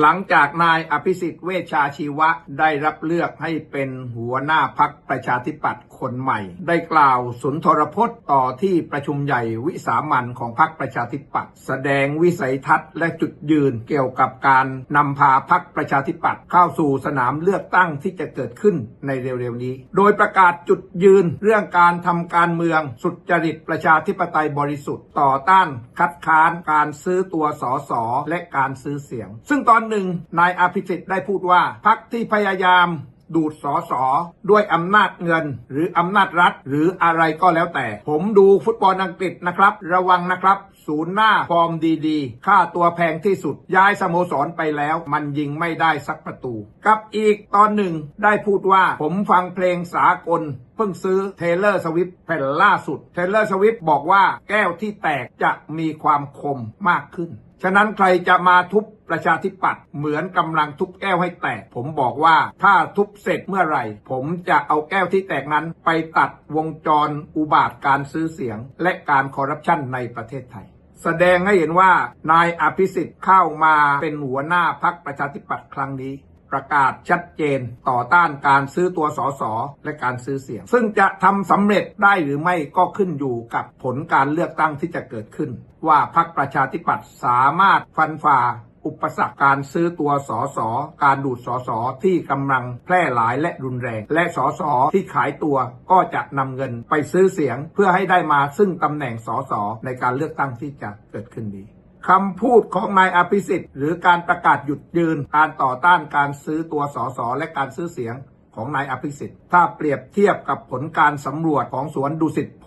หลังจากนายอภิสิทธิ์เวชาชีวะได้รับเลือกให้เป็นหัวหน้าพักประชาธิปัตย์คนใหม่ ได้กล่าวสุนทรพจน์ต่อที่ประชุมใหญ่วิสามันของพักประชาธิปัตย์แสดงวิสัยทัศน์และจุดยืนเกี่ยวกับการนำพาพักประชาธิปัตย์เข้าสู่สนามเลือกตั้งที่จะเกิดขึ้นในเร็วๆนี้ โดยประกาศจุดยืนเรื่องการทำการเมืองสุจริตประชาธิปไตยบริสุทธิ์ต่อต้านคัดค้านการซื้อตัวสอสอและการซื้อเสียง ซึ่งตอนหนึ่งนายอภิสิทธิ์ได้พูดว่าพักที่พยายามดูดสอสอด้วยอำนาจเงิน หรืออำนาจรัฐ หรืออะไรก็แล้วแต่ ผมดูฟุตบอลอังกฤษนะครับ ระวังนะครับ ศูนย์หน้าฟอร์มดีๆ ค่าตัวแพงที่สุด ย้ายสโมสรไปแล้ว มันยิงไม่ได้สักประตู กับอีกตอนหนึ่งได้พูดว่าผมฟังเพลงสากลเพิ่งซื้อเทเลอร์สวิฟแผ่นล่าสุดเทเลอร์สวิฟบอกว่าแก้วที่แตกจะมีความคมมากขึ้น ฉะนั้นใครจะมาทุบประชาธิปัตย์เหมือนกำลังทุบแก้วให้แตก ผมบอกว่าถ้าทุบเสร็จเมื่อไหร่ ผมจะเอาแก้วที่แตกนั้นไปตัดวงจรอุบาทการซื้อเสียง และการคอร์รัปชันในประเทศไทยแสดงให้เห็นว่านายอภิสิทธิ์เข้ามาเป็นหัวหน้าพักประชาธิปัตย์ครั้งนี้ ประกาศชัดเจนต่อต้านการซื้อตัวสสและการซื้อเสียง ซึ่งจะทำสำเร็จได้หรือไม่ก็ขึ้นอยู่กับผลการเลือกตั้งที่จะเกิดขึ้น ว่าพรรคประชาธิปัตย์สามารถฟันฝ่าอุปสรรคการซื้อตัวสอสอการดูดสอสอที่กำลังแพร่หลายและรุนแรง และสอสอที่ขายตัวก็จะนำเงินไปซื้อเสียงเพื่อให้ได้มาซึ่งตำแหน่งสอสอในการเลือกตั้งที่จะเกิดขึ้นนี้ คำพูดของนายอภิสิทธิ์ หรือการประกาศหยุดยืน การต่อต้านการซื้อตัวสสและการซื้อเสียงของนายอภิสิทธิ์ ถ้าเปรียบเทียบกับผลการสำรวจของสวนดุสิตโพ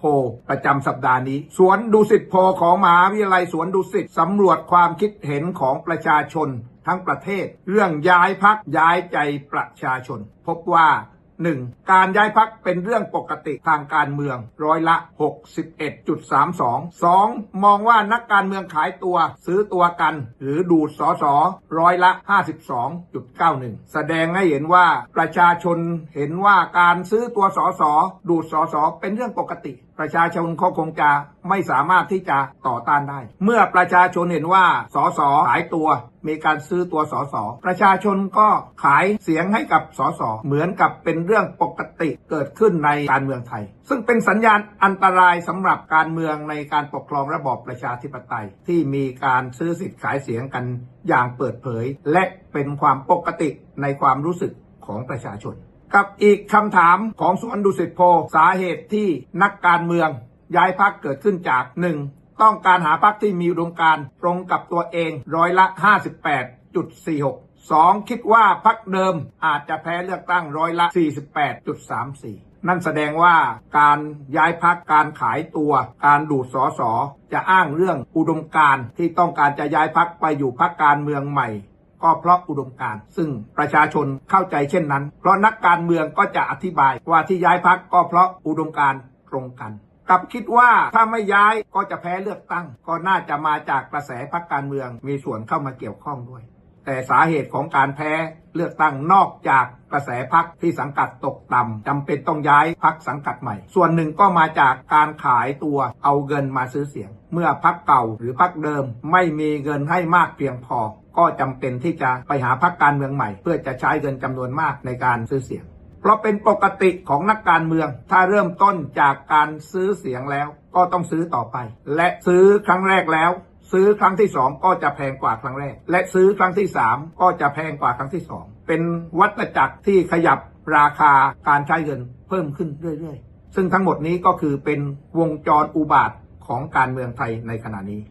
ประจำสัปดาห์นี้ สวนดุสิตโพของมหาวิทยาลัยสวนดุสิตสำรวจความคิดเห็นของประชาชนทั้งประเทศ เรื่องย้ายพักย้ายใจประชาชน พบว่า 1. การย้ายพักเป็นเรื่องปกติทางการเมืองร้อยละ 61.32 2. มองว่านักการเมืองขายตัวซื้อตัวกัน หรือดูดสอสอร้อยละ 52.91 แสดงให้เห็นว่าประชาชนเห็นว่าการซื้อตัวสอสอดูดสอสอเป็นเรื่องปกติ ประชาชนเขาคงจะ ไม่สามารถที่จะต่อต้านได้ เมื่อประชาชนเห็นว่าสสขายตัว มีการซื้อตัวสสประชาชนก็ขายเสียงให้กับสสเหมือนกับเป็นเรื่องปกติเกิดขึ้นในการเมืองไทย ซึ่งเป็นสัญญาณอันตรายสำหรับการเมืองในการปกครองระบอบประชาธิปไตย ที่มีการซื้อสิทธิ์ขายเสียงกันอย่างเปิดเผย และเป็นความปกติในความรู้สึกของประชาชน กับอีกคำถามของสวนดุสิตโพสาเหตุที่นักการเมือง ย้ายพักเกิดขึ้นจาก 1. ต้องการหาพักที่มีอุดมการตรงกับตัวเองร้อยละ 58.46 2. คิดว่าพักเดิมอาจจะแพ้เลือกตั้งร้อยละ 48.34 นั่นแสดงว่าการย้ายพักการขายตัว การดูดสอสอจะอ้างเรื่องอุดมการที่ต้องการจะย้ายพักไปอยู่พักการเมืองใหม่ก็เพราะอุดมการซึ่งประชาชนเข้าใจเช่นนั้น เพราะนักการเมืองก็จะอธิบายว่าที่ย้ายพักก็เพราะอุดมการตรงกัน กับคิดว่าถ้าไม่ย้ายก็จะแพ้เลือกตั้ง ก็น่าจะมาจากกระแสพักการเมืองมีส่วนเข้ามาเกี่ยวข้องด้วย แต่สาเหตุของการแพ้เลือกตั้งนอกจากกระแสพักที่สังกัดตกต่ำจำเป็นต้องย้ายพักสังกัดใหม่ ส่วนหนึ่งก็มาจากการขายตัวเอาเงินมาซื้อเสียง เมื่อพักเก่าหรือพักเดิมไม่มีเงินให้มากเพียงพอ ก็จำเป็นที่จะไปหาพักการเมืองใหม่ เพื่อจะใช้เงินจำนวนมากในการซื้อเสียง เพราะเป็นปกติของนักการเมือง ถ้าเริ่มต้นจากการซื้อเสียงแล้วก็ต้องซื้อต่อไป และซื้อครั้งแรกแล้ว ซื้อครั้งที่สองก็จะแพงกว่าครั้งแรก และซื้อครั้งที่สามก็จะแพงกว่าครั้งที่สองเป็นวัฏจักรที่ขยับราคาการใช้เงินเพิ่มขึ้นเรื่อยๆ ซึ่งทั้งหมดนี้ก็คือเป็นวงจรอุบาทของการเมืองไทยในขณะนี้